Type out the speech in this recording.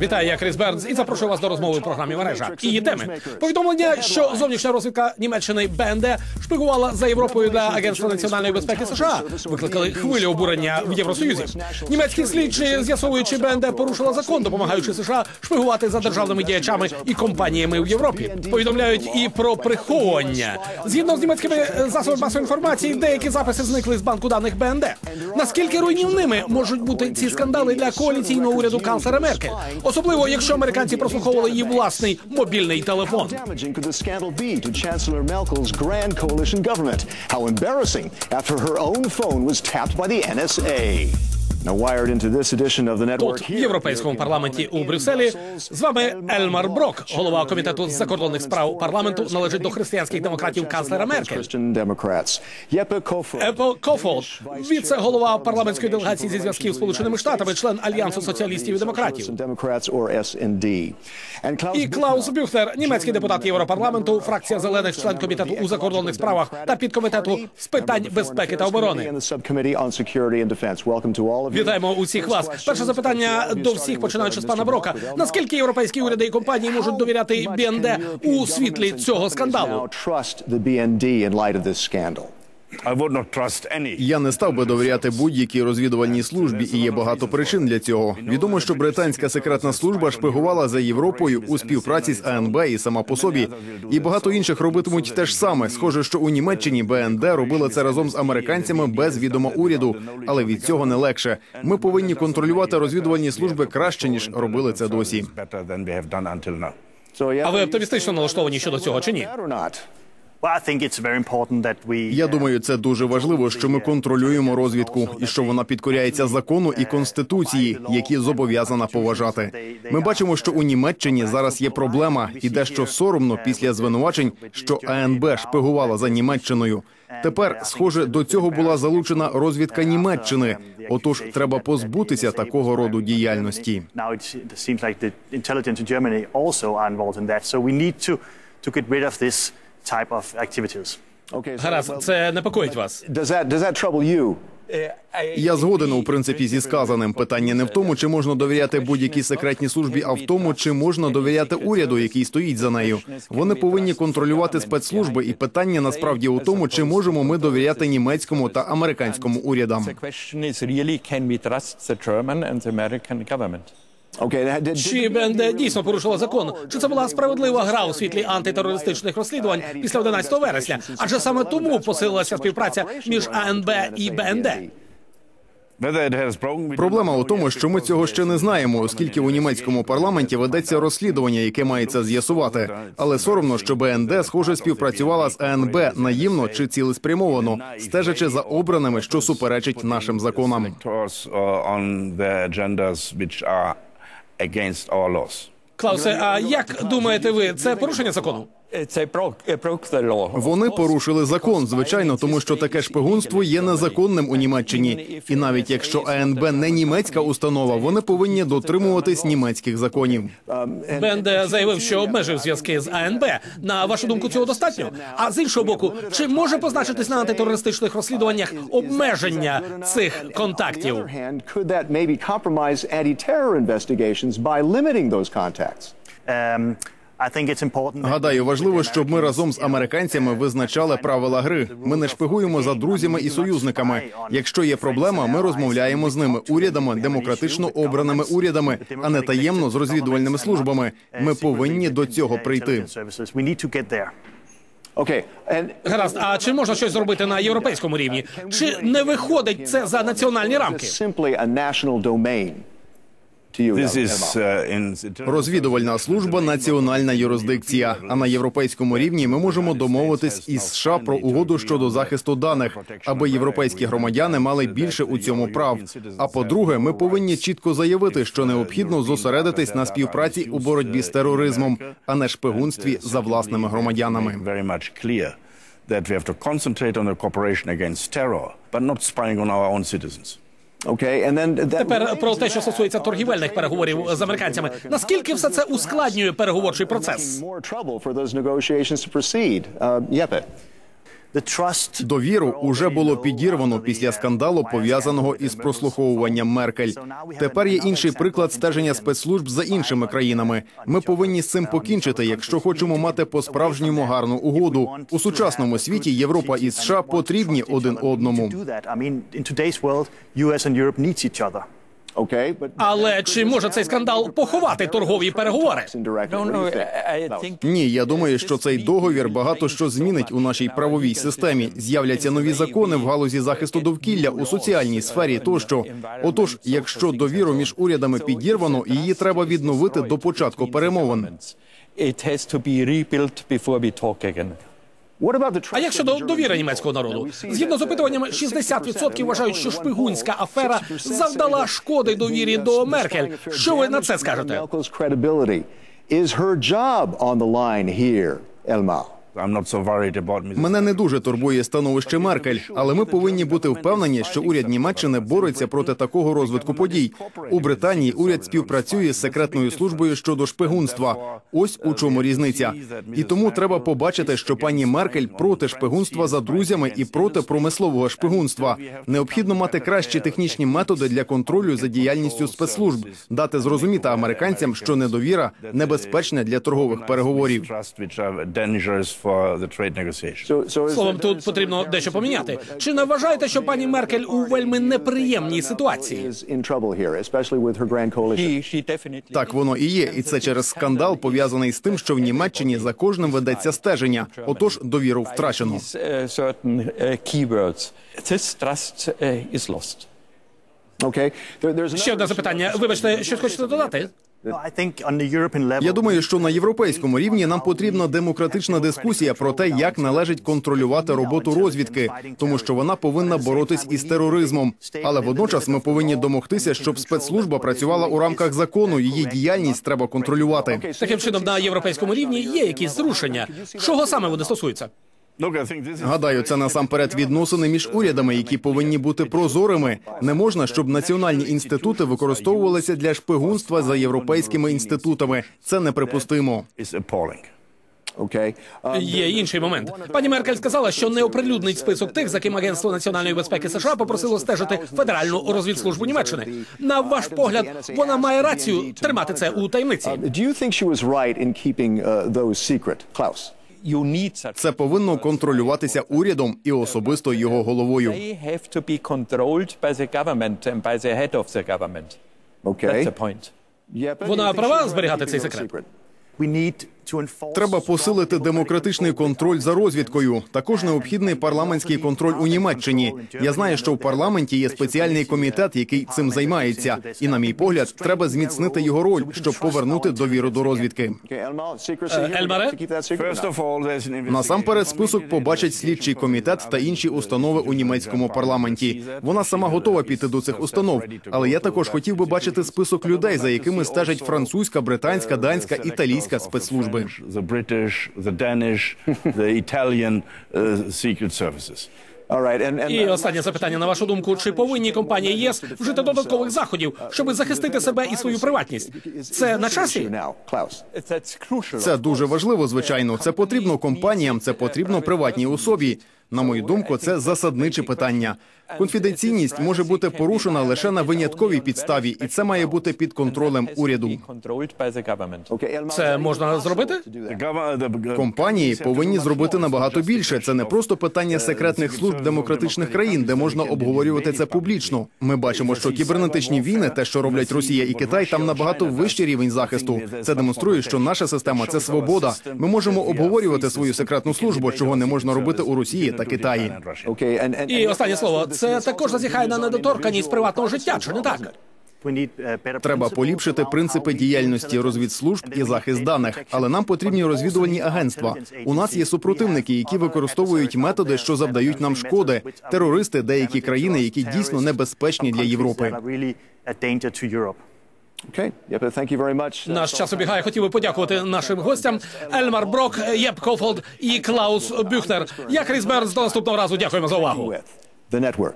Вітаю, я Кріс Бернс і запрошую вас до розмови в програмі мережа. Її теми повідомлення, що зовнішня розвідка Німеччини БНД шпигувала за Європою для Агентства національної безпеки США. Викликали хвилю обурення в Євросоюзі. Німецькі слідчі, з'ясовуючи БНД, порушила закон, допомагаючи США шпигувати за державними діячами і компаніями в Європі. Повідомляють і про приховування. Згідно з німецькими засобами масової інформації, деякі записи зникли з банку даних БНД. Наскільки руйнівними можуть бути ці скандали для коаліційного уряду канцлера Меркель, особливо якщо американці прослуховували її власний мобільний телефон. damaging could the scandal be to Chancellor Merkel's grand coalition government? How embarrassing after her own phone was tapped by the NSA. Тут в європейському парламенті у Брюсселі з вами Ельмар Брок, голова комітету з закордонних справ парламенту, належить до християнських демократів канцлера Меркель. Епо Кофолд, віце-голова парламентської делегації зі зв'язків з Сполученими Штатами, член альянсу соціалістів і демократів. І Клаус Бюхнер, німецький депутат Європарламенту, фракція зелених, член комітету у закордонних справах та підкомітету з питань безпеки та оборони. Вітаємо усіх вас. Перше запитання до всіх, починаючи з пана Брока. Наскільки європейські уряди і компанії можуть довіряти БНД у світлі цього скандалу? Я не став би довіряти будь-якій розвідувальній службі, і є багато причин для цього. Відомо, що британська секретна служба шпигувала за Європою у співпраці з АНБ і сама по собі. І багато інших робитимуть те ж саме. Схоже, що у Німеччині БНД робила це разом з американцями без відома уряду, але від цього не легше. Ми повинні контролювати розвідувальні служби краще ніж робили це досі. А ви оптимістично налаштовані щодо цього чи ні? Я думаю, це дуже важливо, що ми контролюємо розвідку і що вона підкоряється закону і конституції, які зобов'язана поважати. Ми бачимо, що у Німеччині зараз є проблема, і дещо соромно після звинувачень, що АНБ шпигувала за Німеччиною. Тепер, схоже, до цього була залучена розвідка Німеччини. Отож, треба позбутися такого роду діяльності. Now it's, it seems like the intelligence in Germany also are involved in that. So we need to to get rid of this type of activities. Okay, so Гаразд, це непокоїть вас. does that does that trouble you? Я згоден у принципі зі сказаним. Питання не в тому, чи можна довіряти будь-якій секретній службі, а в тому, чи можна довіряти уряду, який стоїть за нею. Вони повинні контролювати спецслужби, і питання насправді у тому, чи можемо ми довіряти німецькому та американському урядам. Чи БНД дійсно порушила закон? Чи це була справедлива гра у світлі антитерористичних розслідувань після 11 вересня? Адже саме тому посилилася співпраця між АНБ і БНД. Проблема у тому, що ми цього ще не знаємо, оскільки у німецькому парламенті ведеться розслідування, яке має це з'ясувати. Але соромно, що БНД схоже співпрацювала з АНБ наївно чи цілеспрямовано, стежачи за обраними, що суперечить нашим законам. Against our laws. Клаусе, а як думаєте ви, це порушення закону? The law. Вони порушили закон, звичайно, тому що таке шпигунство є незаконним у Німеччині. І навіть якщо АНБ не німецька установа, вони повинні дотримуватись німецьких законів. БНД заявив, що обмежив зв'язки з АНБ. На вашу думку, цього достатньо? А з іншого боку, чи може позначитись на антитерористичних розслідуваннях обмеження цих контактів? By limiting those contacts? Um, I think it's important. that Гадаю, важливо, щоб ми разом з американцями визначали правила гри. Ми не шпигуємо за друзями і союзниками. Якщо є проблема, ми розмовляємо з ними урядами, демократично обраними урядами, а не таємно з розвідувальними службами. Ми повинні до цього прийти. And Гаразд, а чи можна щось зробити на європейському рівні? Чи не виходить це за національні рамки? Розвідувальна служба національна юрисдикція. А на європейському рівні ми можемо домовитись із США про угоду щодо захисту даних, аби європейські громадяни мали більше у цьому прав. А по-друге, ми повинні чітко заявити, що необхідно зосередитись на співпраці у боротьбі з тероризмом, а не шпигунстві за власними громадянами. that we have to concentrate on the cooperation against terror, but not spying on our own citizens. Okay, and then that Тепер про те, що стосується торгівельних переговорів з американцями. Наскільки все це ускладнює переговорчий процес? Довіру уже було підірвано після скандалу, пов'язаного із прослуховуванням Меркель. Тепер є інший приклад стеження спецслужб за іншими країнами. Ми повинні з цим покінчити, якщо хочемо мати по-справжньому гарну угоду. У сучасному світі Європа і США потрібні один одному. Але чи може цей скандал поховати торгові переговори? Ні, я думаю, що цей договір багато що змінить у нашій правовій системі. З'являться нові закони в галузі захисту довкілля у соціальній сфері. Тощо, отож, якщо довіру між урядами підірвано, її треба відновити до початку перемовин. it has to be rebuilt before we talk again. А як щодо довіри німецького народу? Згідно з опитуваннями, 60% вважають, що шпигунська афера завдала шкоди довірі до Меркель. Що ви на це скажете? Is her job on the line here, Elmar? Мене не дуже турбує становище Меркель, але ми повинні бути впевнені, що уряд Німеччини бореться проти такого розвитку подій. У Британії уряд співпрацює з секретною службою щодо шпигунства. Ось у чому різниця. І тому треба побачити, що пані Меркель проти шпигунства за друзями і проти промислового шпигунства. Необхідно мати кращі технічні методи для контролю за діяльністю спецслужб, дати зрозуміти американцям, що недовіра небезпечна для торгових переговорів. Словом, тут потрібно дещо поміняти. Чи не вважаєте, що пані Меркель у вельми неприємній ситуації? is in trouble here, especially with her grand coalition. She, she definitely Так воно і є, і це через скандал пов'язаний з тим, що в Німеччині за кожним ведеться стеження. Отож, довіру втрачено. These, uh, uh, uh, Ще одне запитання. Вибачте, щось хочете додати? Я думаю, що на європейському рівні нам потрібна демократична дискусія про те, як належить контролювати роботу розвідки, тому що вона повинна боротись із тероризмом. Але водночас ми повинні домогтися, щоб спецслужба працювала у рамках закону. Її діяльність треба контролювати. Таким чином, на європейському рівні є якісь зрушення. Чого саме вони стосуються? Гадаю, це насамперед відносини між урядами, які повинні бути прозорими. Не можна, щоб національні інститути використовувалися для шпигунства за європейськими інститутами. Це неприпустимо. Um, Є інший момент. Пані Меркель сказала, що не оприлюднить список тих, за ким Агентство національної безпеки США попросило стежити федеральну розвідслужбу Німеччини. На ваш погляд, вона має рацію тримати це у таємниці. do uh. Це повинно контролюватися урядом і особисто його головою. They have to be controlled by the government and by the head of the government. Okay. That's the point. Yeah, but Вона права зберігати цей секрет? Треба посилити демократичний контроль за розвідкою. Також необхідний парламентський контроль у Німеччині. Я знаю, що в парламенті є спеціальний комітет, який цим займається. І, на мій погляд, треба зміцнити його роль, щоб повернути довіру до розвідки. Investigation. Насамперед, список побачить слідчий комітет та інші установи у німецькому парламенті. Вона сама готова піти до цих установ. Але я також хотів би бачити список людей, за якими стежать французька, британська, данська, італійська спецслужби. The British, the Danish, the Italian uh, secret services. All right, and, and І останнє запитання на вашу думку: чи повинні компанії ЄС вжити додаткових заходів, щоб захистити себе і свою приватність? Це на часі? now, Klaus. That's. Це дуже важливо, звичайно. Це потрібно компаніям, це потрібно приватній особі. На мою думку, це засадниче питання. Конфіденційність може бути порушена лише на винятковій підставі, і це має бути під контролем уряду. Це можна зробити? Компанії повинні зробити набагато більше. Це не просто питання секретних служб демократичних країн, де можна обговорювати це публічно. Ми бачимо, що кібернетичні війни, те, що роблять Росія і Китай, там набагато вищий рівень захисту. Це демонструє, що наша система це свобода. Ми можемо обговорювати свою секретну службу, чого не можна робити у Росії та Китаї. І останнє слово. Це також зазіхає на недоторканість приватного життя, чи не так? better Треба поліпшити принципи діяльності розвідслужб і захист даних, але нам потрібні розвідувальні агентства. У нас є супротивники, які використовують методи, що завдають нам шкоди. Терористи, деякі країни, які дійсно небезпечні для Європи. Okay, yeah, thank you very much. Наш час обігає. Хотів би подякувати нашим гостям Ельмар Брок, Єп Кофолд і Клаус Бюхнер. Я Кріс Бернс. До наступного разу. Дякуємо за увагу. The network.